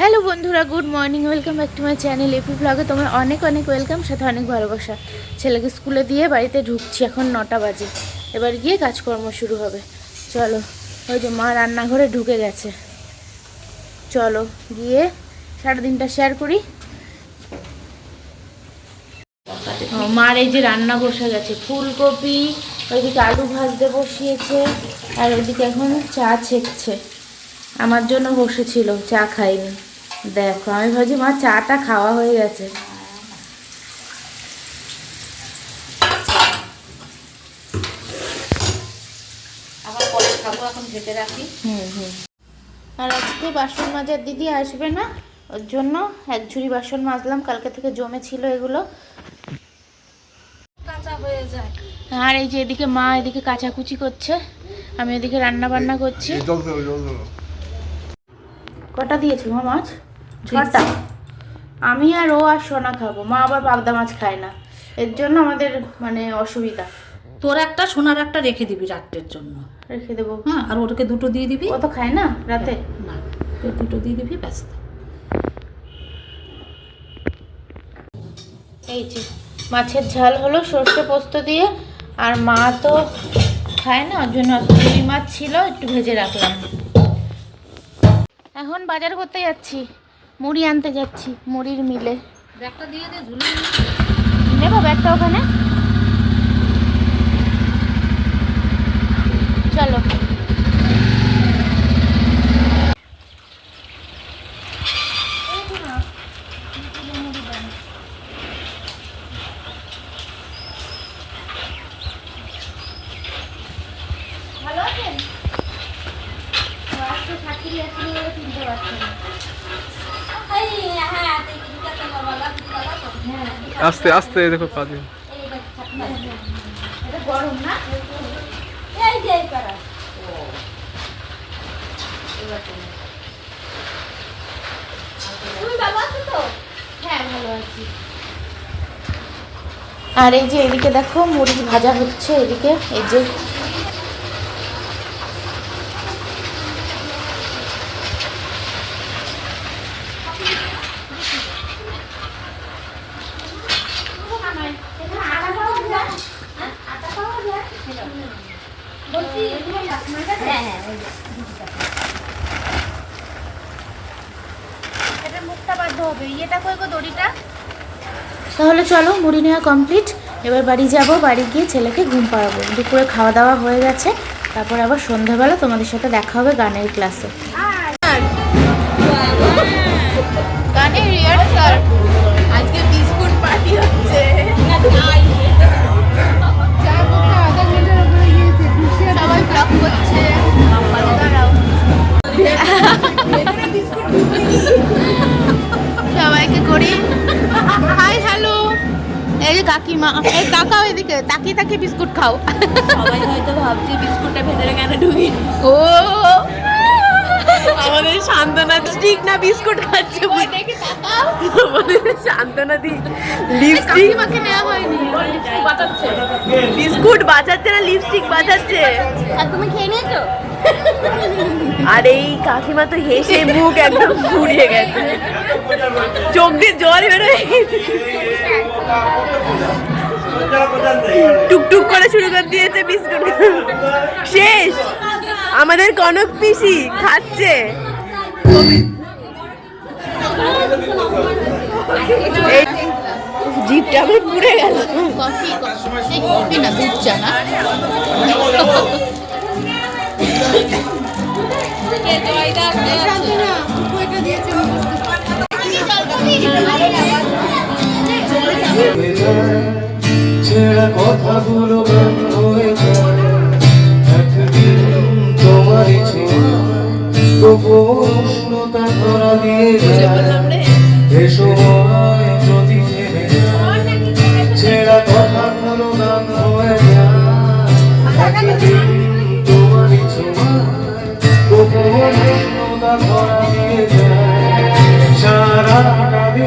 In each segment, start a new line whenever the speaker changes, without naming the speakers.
Hello বন্ধুরা, good morning, welcome back to my channel AP ব্লগে তোমার অনেক অনেক ওয়েলকাম, সাথে অনেক ভালোবাসা। ছেলেকে স্কুলে দিয়ে বাড়িতে ঢুকছি, এখন নটা বাজে। এবার গিয়ে কাজকর্ম শুরু হবে। চলো, ওই যে মা রান্নাঘরে ঢুকে গেছে। চলো, গিয়ে সারাদিনটা শেয়ার করি। মার এই যে রান্না বসে গেছে। ফুলকপি, ওইদিকে আলু ভাজতে বসিয়েছে, আর ওইদিকে এখন চা ছেঁকছে। আমার জন্য বসেছিল, চা খাইনি। দেখো আমি ভাবছি মা চাটা খাওয়া হয়ে গেছে।
আবার পরে খাব এখন ঢেকে রাখি।
হুম হুম। আর আজকে বাসন মাজার দিদি আসবে না ওর জন্য এক ঝুড়ি বাসন মাজলাম কালকে থেকে জমে ছিল এগুলো।
কাঁচা হয়ে যায়।
আর এই যে এদিকে মা এদিকে কাচাকুচি করছে আমি এদিকে রান্না বান্না করছি কটা দিয়েছ মা মাছ? ছটা আমি আর ও আর সোনা খাব। মা আবার পাবদা মাছ খায় না। এর জন্য আমাদের মানে অসুবিধা।
তোর একটা সোনার একটা রেখে দিবি রাত্রের জন্য।
রেখে দেবো।
হ্যাঁ আর ওটাকে দুটো দিয়ে দিবি।
ও তো খায় না রাতে?
না তুই দুটো দিয়ে দিবি ব্যস্ত
এই যে মাছের ঝাল হলো সর্ষে পোস্ত দিয়ে। আর মা তো খায় না ওর জন্য রুই মাছ ছিল একটু ভেজে রাখলাম। এখন বাজার করতে যাচ্ছি। মুড়ি আনতে যাচ্ছি মুড়ির মিলে।
ব্যাগটা দিয়ে দে ঝুলে
নেব ব্যাগটা ওখানে? চলো। ভালো আছেন? ও, আজকে শাশুড়ি আসলে চিনতে পারছেন না। হ্যাঁ
আস্তে আস্তে দেখো পা দিয়ে।
এটা গরম না? হ্যাঁ ভালো আছি। আর এই যে এদিকে দেখো মুড়ি ভাজা হচ্ছে এদিকে এই যে তাহলে চলো, মুড়ি নেওয়া কমপ্লিট এবার বাড়ি যাব, বাড়ি গিয়ে ছেলেকে ঘুম পাড়াবো। দুপুরে খাওয়া দাওয়া হয়ে গেছে। তারপর আবার সন্ধ্যাবেলা তোমাদের সাথে দেখা হবে গানের ক্লাসে কাকিমা এই তাকাও এদিকে তাকিয়ে তাকিয়ে বিস্কুট খাও।
সবাই হয়তো ভাবছে বিস্কুটটা ভেতরে কেন ঢুকি
ও!
আমাদের সান্ত্বনা স্টিক না বিস্কুট খাচ্ছে। আমাদের সান্ত্বনা দি লিপস্টিক
কাকিমাকে নেওয়া হয়নি। বাঁচাচ্ছে
বিস্কুট বাঁচাচ্ছে না লিপস্টিক বাঁচাচ্ছে
আর তুমি খেয়ে নিয়েছো?
আর এই কাকিমা তো হেসে মুখ একদম ফুরিয়ে গেছে। চোখ দিয়ে জল বেরোয়। টুকটুক করে শুরু করে দিয়েছে বিস্কুট। শেষ। আমাদের কনক পিসি খাচ্ছে। জিপটা আমার পুড়ে গেল।
কফি কফি না, দুধ চা না।
ছেঁড়া কথাগুলো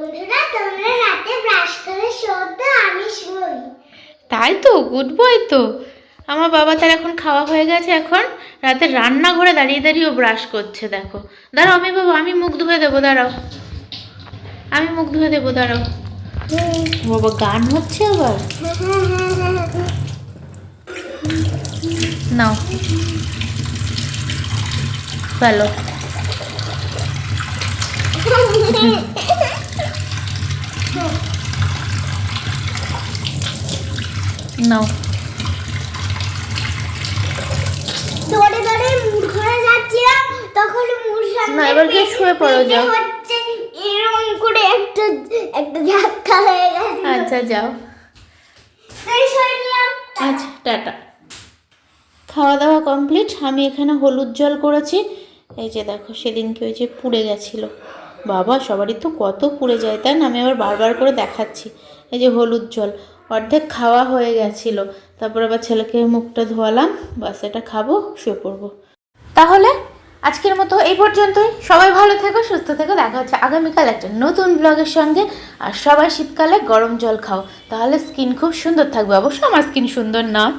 বন্ধুরা তোমরা রাতে ব্রাশ করে আমি শুই।
তাই তো গুড বয় তো। আমার বাবা তার এখন খাওয়া হয়ে গেছে এখন। রাতে রান্নাঘরে দাঁড়িয়ে দাঁড়িয়ে ও ব্রাশ করছে দেখো। দাঁড়াও আমি বাবা আমি মুখ ধুয়ে দেবো দাঁড়াও। আমি মুখ ধুয়ে দেবো দাঁড়াও। বাবা গান হচ্ছে আবার? নাও। চলো নাও
দৌড়ে দৌড়ে ঘরে যাচ্ছিলাম তখন সামনে
এবার গিয়ে শুয়ে পড়ো, যাও।
হচ্ছে এরকম করে একটা একটা ধাক্কা হয়ে গেছে।
আচ্ছা যাও।
তাই শুনলাম
আচ্ছা টাটা। খাওয়া দাওয়া কমপ্লিট আমি এখানে হলুদ জল করেছি। এই যে দেখো সেদিনকে ওই যে পুড়ে গেছিল। বাবা সবারই তো কত পুড়ে যায় তাই না? আমি আবার বারবার করে দেখাচ্ছি। এই যে হলুদ জল। অর্ধেক খাওয়া হয়ে গেছিল। তারপর আবার ছেলেকে মুখটা ধোয়ালাম, বাস এটা খাব, শুয়ে পড়ব। তাহলে আজকের মতো এই পর্যন্তই। সবাই ভালো থেকো, সুস্থ থেকো। দেখা হচ্ছে আগামীকাল একটা নতুন ব্লগের সঙ্গে। আর সবাই শীতকালে গরম জল খাও। তাহলে স্কিন খুব সুন্দর থাকবে। অবশ্য আমার স্কিন সুন্দর নয়।